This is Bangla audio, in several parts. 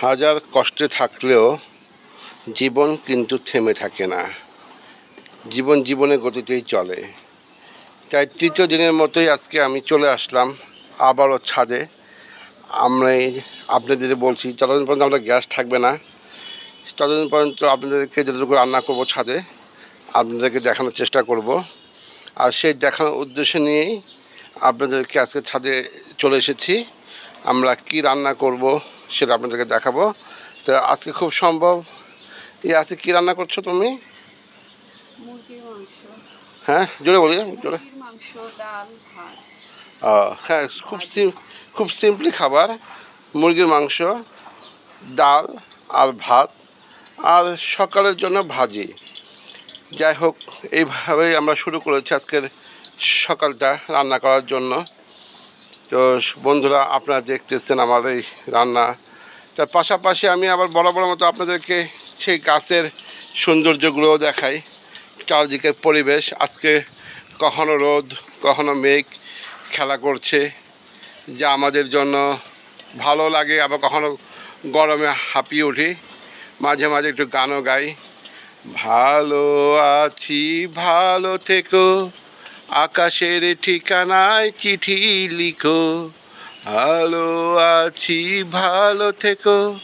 হাজার কষ্টে থাকলেও জীবন কিন্তু থেমে থাকে না। জীবন জীবনের গতিতেই চলে। তাই তৃতীয় দিনের মতোই আজকে আমি চলে আসলাম আবারও ছাদে। আমরা আপনাদের বলছি, যতদিন পর্যন্ত আমাদের গ্যাস থাকবে না, ততদিন পর্যন্ত আপনাদেরকে যতটুকু রান্না করব ছাদে, আপনাদেরকে দেখানোর চেষ্টা করব। আর সেই দেখানোর উদ্দেশ্য নিয়েই আপনাদেরকে আজকে ছাদে চলে এসেছি। আমরা কি রান্না করব সেটা আপনাদেরকে দেখাবো। তো আজকে খুব সম্ভব। এই আজকে কি রান্না করছ তুমি? হ্যাঁ জোরে বলি জোরে। হ্যাঁ খুব সিম খুব সিম্পলি খাবার। মুরগির মাংস ডাল আর ভাত আর সকালের জন্য ভাজি। যাই হোক এইভাবেই আমরা শুরু করেছি আজকের সকালটা রান্না করার জন্য। তো বন্ধুরা, আপনারা দেখতেছেন আমার এই রান্না। তার পাশাপাশি আমি আবার বড় বড় মতো আপনাদেরকে সেই গাছের সৌন্দর্যগুলোও দেখাই, চারদিকের পরিবেশ। আজকে কখনো রোদ, কখনো মেঘ খেলা করছে, যা আমাদের জন্য ভালো লাগে, আবার কখনো গরমে হাঁপিয়ে উঠি। মাঝে মাঝে একটু গানও গাই। ভালো আছি, ভালো থেকো। আকাশের ঠিকানায় চিঠি লিখো। ভালো আছি, ভালো থেকো।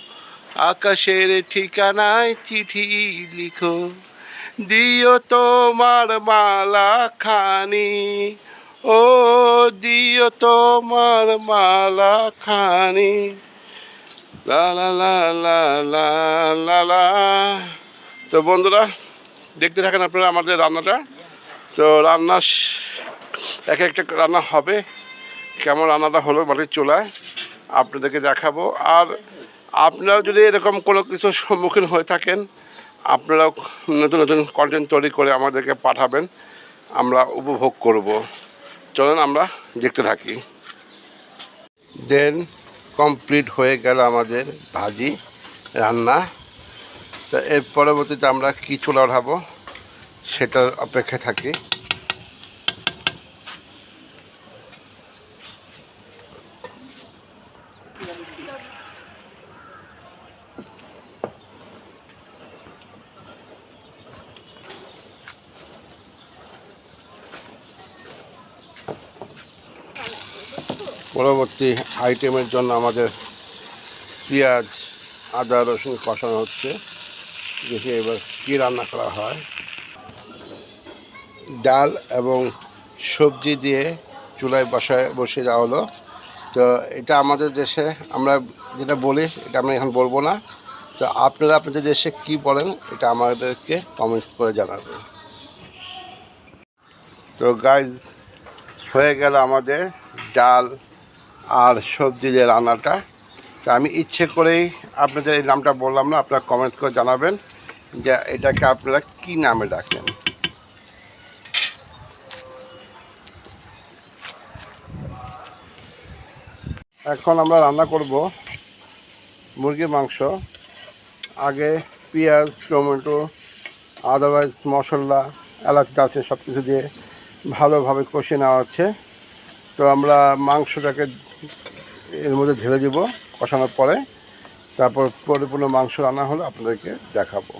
আকাশের ঠিকানায় চিঠি লিখো। দিও তোমার মালা খানি। ও, দিও তোমার মালা খানি। লা লা লা লা। তো বন্ধুরা, দেখতে থাকেন আপনারা আমাদের রান্নাটা। তো রান্না এক একটা রান্না হবে। কেমন রান্নাটা হলো মাটির চুলায় আপনাদেরকে দেখাবো। আর আপনারাও যদি এরকম কোনো কিছুর সম্মুখীন হয়ে থাকেন, আপনারাও নতুন নতুন কন্টেন্ট তৈরি করে আমাদেরকে পাঠাবেন। আমরা উপভোগ করব। চলুন আমরা দেখতে থাকি। দেন কমপ্লিট হয়ে গেল আমাদের ভাজি, রান্না। তা এর পরবর্তীতে আমরা কী চুলা উঠাবো সেটার অপেক্ষায় থাকি। পরবর্তী আইটেমের জন্য আমাদের পেঁয়াজ, আদা, রসুন কষানো হচ্ছে। দেখি এবার কী রান্না করা হয়। ডাল এবং সবজি দিয়ে চুলায় বসায়, বসে যাওয়া হলো। তো এটা আমাদের দেশে আমরা যেটা বলি, এটা আমরা এখন বলব না। তো আপনারা আপনাদের দেশে কি বলেন, এটা আমাদেরকে কমেন্টস করে জানাবেন। তো গাইজ হয়ে গেল আমাদের ডাল আর সবজি যে রান্নাটা। তো আমি ইচ্ছে করেই আপনাদের এই নামটা বললাম না, আপনারা কমেন্টস করে জানাবেন যে এটাকে আপনারা কি নামে ডাকেন এখন আমরা রান্না করব মুরগির মাংস। আগে পেঁয়াজ টমেটো আদারওয়াইজ মশলা এলাচ দালচিনি সব কিছু দিয়ে ভালোভাবে কষিয়ে নেওয়া হচ্ছে। তো আমরা মাংসটাকে এর মধ্যে ঢেলে দেব কষানোর পরে। তারপর পরিপূর্ণ মাংস রান্না হলে আপনাদেরকে দেখাবো।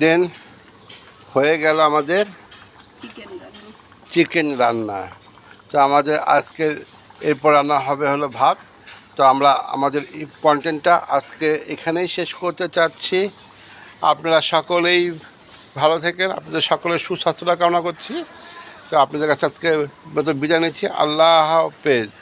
দেন হয়ে গেল আমাদের চিকেন রান্না। তো আমাদের আজকে এরপর রান্না হবে হলো ভাত। তো আমরা আমাদের এই কন্টেন্টটা আজকে এখানেই শেষ করতে চাচ্ছি। আপনারা সকলেই ভালো থাকেন, আপনাদের সকলের সুস্বাস্থ্যটা কামনা করছি। তো আপনাদের কাছে আজকে বিদায় নিচ্ছি। আল্লাহ হাফেজ।